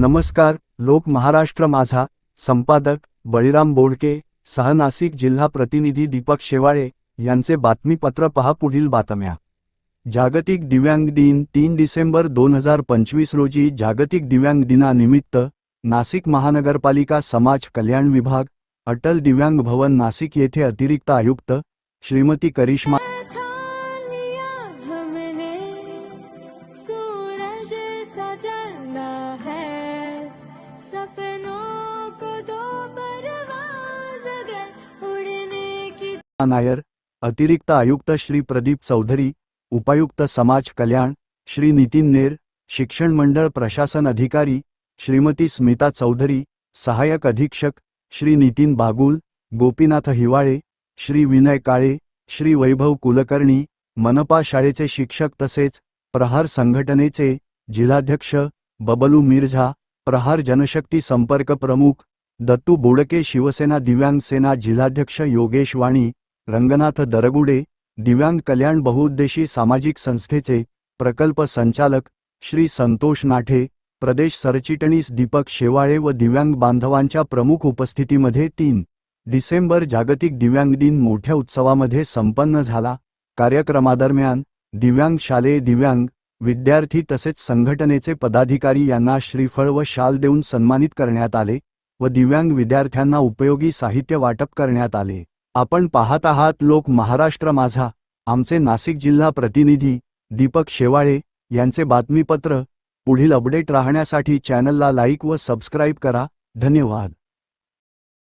नमस्कार लोक महाराष्ट्र माझा संपादक बळीराम बोडके सहनासिक जिल्हा प्रतिनिधी दीपक शेवाळे यांचे बातमीपत्र पहा पुढील बातम्या. जागतिक दिव्यांग दिन तीन डिसेंबर दोन हजार पंचवीस रोजी जागतिक दिव्यांग दिनानिमित्त नाशिक महानगरपालिका समाज कल्याण विभाग अटल दिव्यांग भवन नाशिक येथे अतिरिक्त आयुक्त श्रीमती करिश्मा है। नायर अतिरिक्त आयुक्त श्री प्रदीप चौधरी उपायुक्त समाज कल्याण श्री नितीन नेर शिक्षण मंडळ प्रशासन अधिकारी श्रीमती स्मिता चौधरी सहाय्यक अधीक्षक श्री नितीन बागुल गोपीनाथ हिवाळे श्री विनय काळे श्री वैभव कुलकर्णी मनपा शाळेचे शिक्षक तसेच प्रहार संघटनेचे जिल्हाध्यक्ष बबलू मिर्झा प्रहार जनशक्ती संपर्क प्रमुख दत्तू बोडके शिवसेना दिव्यांग सेना जिल्हाध्यक्ष योगेश वाणी रंगनाथ दरगुडे दिव्यांग कल्याण बहुउद्देशी सामाजिक संस्थेचे प्रकल्प संचालक श्री संतोष नाठे प्रदेश सरचिटणीस दीपक शेवाळे व दिव्यांग बांधवांच्या प्रमुख उपस्थितीमध्ये तीन डिसेंबर जागतिक दिव्यांग दिन मोठ्या उत्सवामध्ये संपन्न झाला. कार्यक्रमादरम्यान दिव्यांग शालेय दिव्यांग विद्यार्थी तसेच संघटनेचे पदाधिकारी यांना श्रीफळ व शाल देऊन सन्मानित करण्यात आले व दिव्यांग विद्यार्थ्यांना उपयोगी साहित्य वाटप करण्यात आले. आपण पाहत आहात लोक महाराष्ट्र माझा आमचे नाशिक जिल्हा प्रतिनिधी दीपक शेवाळे यांचे बातमीपत्र. पुढील अपडेट राहण्यासाठी चॅनलला लाईक व सबस्क्राईब करा. धन्यवाद.